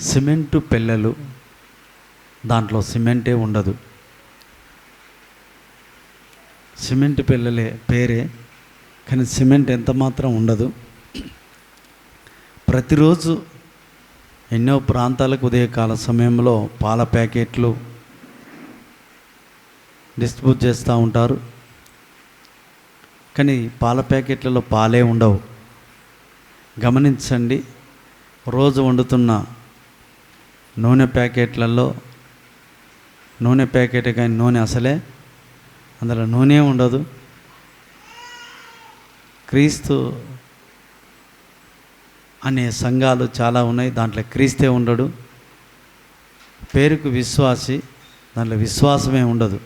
Cement పిల్లలు దాంట్లో సిమెంటే ఉండదు. సిమెంట్ పిల్లలే పేరే కానీ సిమెంట్ ఎంత మాత్రం ఉండదు. ప్రతిరోజు ఎన్నో ప్రాంతాలకు ఉదయకాల సమయంలో పాల ప్యాకెట్లు డిస్ట్రిబ్యూట్ చేస్తూ ఉంటారు. కానీ పాల ప్యాకెట్లలో పాలే ఉండవు. గమనించండి రోజు వండుతున్న నూనె ప్యాకెట్లలో నూనె ప్యాకెట్ కానీ నూనె అసలే. అందులో నూనె ఉండదు. క్రీస్తు అనే సంఘాలు చాలా ఉన్నాయి. దాంట్లో క్రీస్తే ఉండడు. పేరుకు విశ్వాసి దాంట్లో విశ్వాసమే ఉండదు.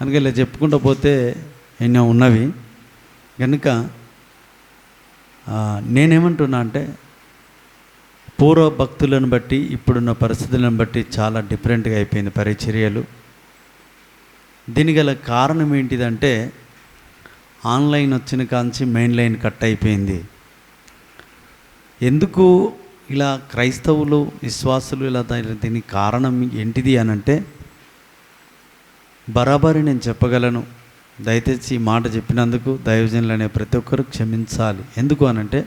అందుకే ఇలా చెప్పుకుంటూ పోతే ఎన్నో ఉన్నవి. కనుక నేనేమంటున్నా అంటే పూర్వ భక్తులను బట్టి ఇప్పుడున్న పరిస్థితులను బట్టి చాలా డిఫరెంట్గా అయిపోయింది పరిచర్యలు. దీని గల కారణం ఏంటిదంటే ఆన్లైన్ వచ్చిన కాంచి మెయిన్ లైన్ కట్ అయిపోయింది. ఎందుకు ఇలా క్రైస్తవులు విశ్వాసులు ఇలా దీనికి కారణం ఏంటిది అని అంటే బరాబరి నేను చెప్పగలను. దయచేసి ఈ మాట చెప్పినందుకు దైవజనులు అనే ప్రతి ఒక్కరు క్షమించాలి. ఎందుకు అనంటే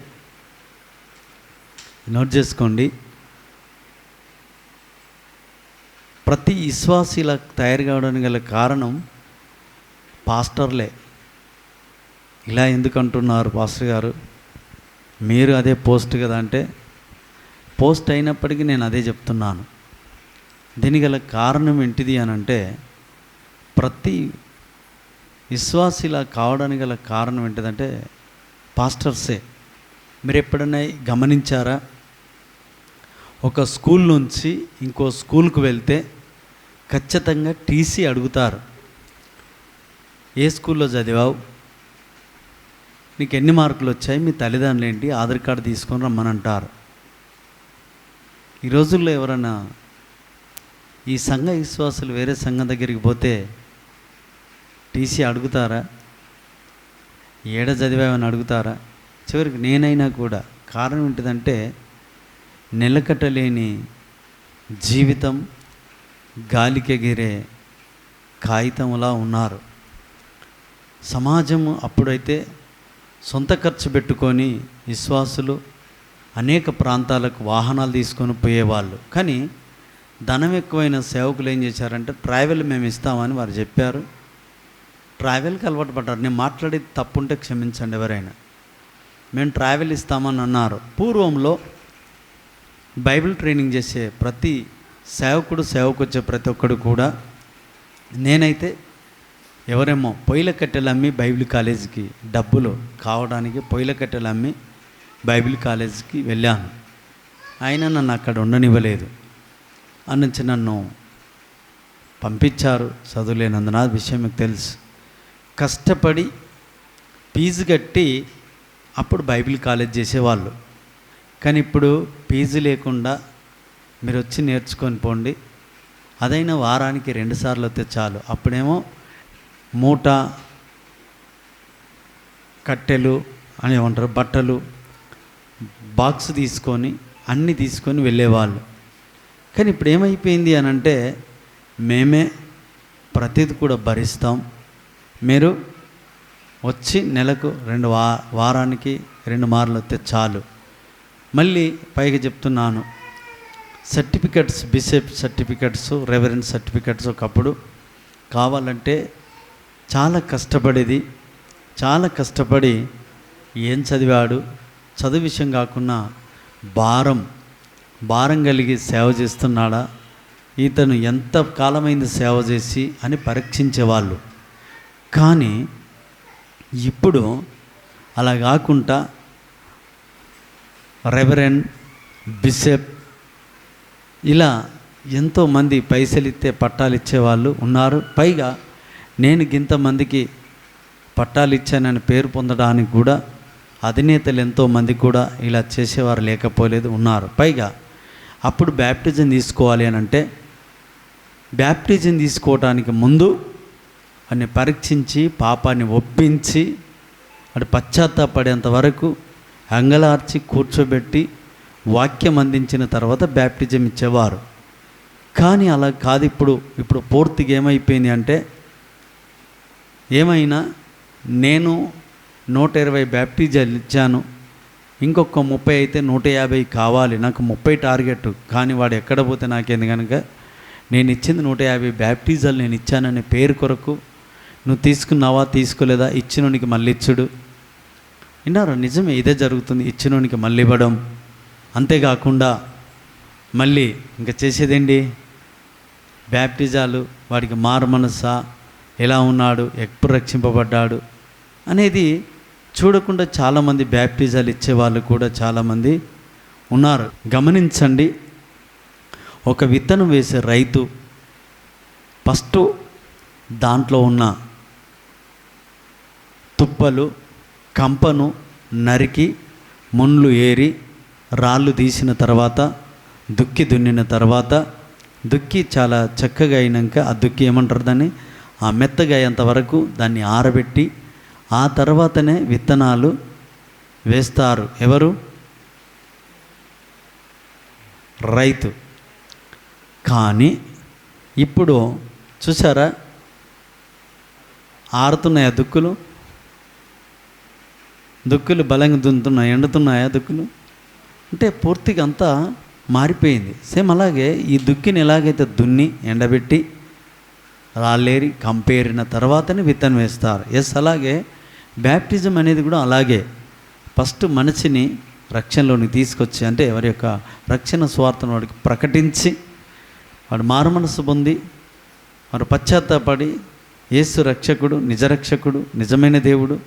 నోట్ చేసుకోండి. ప్రతి విశ్వాసి ఇలా తయారు కావడానికి గల కారణం పాస్టర్లే. ఇలా ఎందుకు అంటున్నారు పాస్టర్ గారు? మీరు అదే పోస్ట్ కదా అంటే పోస్ట్ అయినప్పటికీ నేను అదే చెప్తున్నాను. దీనికి గల కారణం ఏంటిది అని అంటే ప్రతి విశ్వాసి ఇలా కావడానికి గల కారణం ఏంటిదంటే పాస్టర్సే. మీరు ఎప్పుడైనా గమనించారా? ఒక స్కూల్ నుంచి ఇంకో స్కూల్కి వెళ్తే ఖచ్చితంగా టీసీ అడుగుతారు. ఏ స్కూల్లో చదివావు? నీకు ఎన్ని మార్కులు వచ్చాయి? మీ తల్లిదండ్రులు ఏంటి? ఆధార్ కార్డు తీసుకొని రమ్మని అంటారు ఈ రోజుల్లో ఎవరైనా ఈ సంఘ విశ్వాసులు వేరే సంఘం దగ్గరికి పోతే టీసీ అడుగుతారా? ఏడ చదివామని అడుగుతారా? చివరికి నేనైనా కూడా కారణం ఏంటిదంటే నిలకట్టలేని జీవితం గాలికెగిరే కాగితంలా ఉన్నారు. సమాజం అప్పుడైతే సొంత ఖర్చు పెట్టుకొని విశ్వాసులు అనేక ప్రాంతాలకు వాహనాలు తీసుకొని పోయేవాళ్ళు. కానీ ధనం ఎక్కువైన సేవకులు ఏం చేశారంటే ట్రావెల్ మేము ఇస్తామని వారు చెప్పారు. ట్రావెల్కి అలవాటు పడ్డారు. నేను మాట్లాడేది తప్పుంటే క్షమించండి ఎవరైనా. మేము ట్రావెల్ ఇస్తామని అన్నారు. పూర్వంలో బైబిల్ ట్రైనింగ్ చేసే ప్రతి సేవకుడు సేవకు వచ్చే ప్రతి ఒక్కడు కూడా నేనైతే ఎవరేమో పొయ్యిల కట్టెలు అమ్మి బైబిల్ కాలేజీకి డబ్బులు కావడానికి పొయ్యిల కట్టెలు అమ్మి బైబిల్ కాలేజీకి వెళ్ళాను. ఆయన నన్ను అక్కడ ఉండనివ్వలేదు. అన్నించి నన్ను పంపించారు. చదువులేనందున విషయం మీకు తెలుసు. కష్టపడి ఫీజు కట్టి అప్పుడు బైబిల్ కాలేజ్ చేసేవాళ్ళు. కానీ ఇప్పుడు ఫీజు లేకుండా మీరు వచ్చి నేర్చుకొని పోండి. అదైనా వారానికి రెండుసార్లు వస్తే చాలు. అప్పుడేమో మూట కట్టెలు అని ఏమంటారు బట్టలు బాక్స్ తీసుకొని అన్నీ తీసుకొని వెళ్ళేవాళ్ళు. కానీ ఇప్పుడు ఏమైపోయింది అని అంటే మేమే ప్రతిది కూడా భరిస్తాం. మీరు వచ్చి నెలకు రెండు వా వారానికి రెండు మార్లు వస్తే చాలు. మళ్ళీ పైగా చెప్తున్నాను. Certificates bishop certificates reverence certificates ఒకప్పుడు కావాలంటే చాలా కష్టపడేది. చాలా కష్టపడి ఏం చదివాడు? చదువు విషయం కాకుండా భారం. భారం కలిగి సేవ చేస్తున్నాడా? ఇతను ఎంత కాలమైంది సేవ చేసి అని పరీక్షించేవాళ్ళు. కానీ ఇప్పుడు అలా కాకుండా రెవరెన్ బిషప్ ఇలా ఎంతోమంది పైసలు ఇస్తే పట్టాలు ఇచ్చేవాళ్ళు ఉన్నారు. పైగా నేను ఇంతమందికి పట్టాలు ఇచ్చానని పేరు పొందడానికి కూడా అధినేతలు ఎంతోమంది కూడా ఇలా చేసేవారు లేకపోలేదు ఉన్నారు. పైగా అప్పుడు బ్యాప్టిజం తీసుకోవాలి అని అంటే బ్యాప్టిజం తీసుకోవడానికి ముందు అని పరీక్షించి పాపాన్ని ఒప్పించి అటు పశ్చాత్తాపడేంత వరకు అంగలార్చి కూర్చోబెట్టి వాక్యం అందించిన తర్వాత బ్యాప్టిజం ఇచ్చేవారు. కానీ అలా కాదు ఇప్పుడు ఇప్పుడు పూర్తిగా ఏమైపోయింది అంటే ఏమైనా నేను నూట ఇరవై బ్యాప్టిజాలు ఇచ్చాను ఇంకొక ముప్పై అయితే నూట యాభై కావాలి నాకు ముప్పై టార్గెట్ కానీ వాడు ఎక్కడ పోతే నాకేంది కనుక నేను ఇచ్చింది నూట యాభై బ్యాప్టిజాలు నేను ఇచ్చాననే పేరు కొరకు నువ్వు తీసుకున్నావా తీసుకోలేదా? ఇచ్చినోనికి మళ్ళీ ఇచ్చుడు విన్నారా? నిజమే ఇదే జరుగుతుంది. ఇచ్చినోనికి మళ్ళీ ఇవ్వడం అంతేకాకుండా మళ్ళీ ఇంకా చేసేదేంటి? బ్యాప్టిజాలు వాడికి మారు మనసా ఎలా ఉన్నాడు? ఎప్పుడు రక్షింపబడ్డాడు? అనేది చూడకుండా చాలామంది బ్యాప్టిజాలు ఇచ్చేవాళ్ళు కూడా చాలామంది ఉన్నారు. గమనించండి ఒక విత్తనం వేసే రైతు ఫస్ట్ దాంట్లో ఉన్న తుప్పలు కంపను నరికి ముండ్లు ఏరి రాళ్ళు తీసిన తర్వాత దుక్కి దున్నిన తర్వాత దుక్కి చాలా చక్కగా అయినాక ఆ దుక్కి ఏమంటారు దాన్ని? ఆ మెత్తగా అయ్యేంత వరకు దాన్ని ఆరబెట్టి ఆ తర్వాతనే విత్తనాలు వేస్తారు. ఎవరు? రైతు. కానీ ఇప్పుడు చూసారా? ఆరుతున్నాయా దుక్కులు. దుక్కులు బలంగా దున్నుతున్నాయి ఎండుతున్నాయా దుక్కులు? అంటే పూర్తిగా అంతా మారిపోయింది. సేమ్ అలాగే ఈ దుక్కిని ఎలాగైతే దున్ని ఎండబెట్టి రాళ్ళేరి కంపేరిన తర్వాతనే విత్తనం వేస్తారు. ఎస్ అలాగే బ్యాప్టిజం అనేది కూడా అలాగే. ఫస్ట్ మనిషిని రక్షణలోనికి తీసుకొచ్చి అంటే ఎవరి యొక్క రక్షణ స్వార్థను వాడికి ప్రకటించి వాడు మారుమనసు పొంది వాడు పశ్చాత్తాపడి యేసు రక్షకుడు నిజరక్షకుడు నిజమైన దేవుడు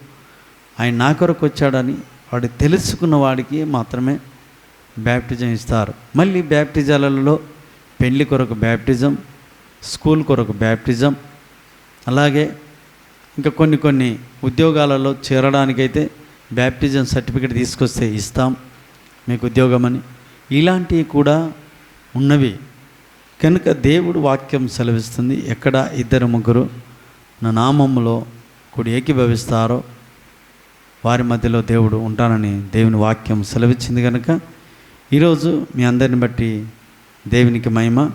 ఆయన నా కొరకు వచ్చాడని వాడు తెలుసుకున్న వాడికి మాత్రమే బ్యాప్టిజం ఇస్తారు. మళ్ళీ బ్యాప్టిజాలలో పెళ్ళి కొరకు బ్యాప్టిజం స్కూల్ కొరకు బ్యాప్టిజం అలాగే ఇంకా కొన్ని కొన్ని ఉద్యోగాలలో చేరడానికైతే బ్యాప్టిజం సర్టిఫికేట్ తీసుకొస్తే ఇస్తాం మీకు ఉద్యోగం అని ఇలాంటివి కూడా ఉన్నవి. కనుక దేవుడు వాక్యం సెలవిస్తుంది ఎక్కడ ఇద్దరు ముగ్గురు నా నామములో కూడి ఏకీభవిస్తారో వారి మధ్యలో దేవుడు ఉంటానని దేవుని వాక్యం సెలవిచ్చింది కనుక ఈరోజు మీ అందరిని బట్టి దేవునికి మహిమ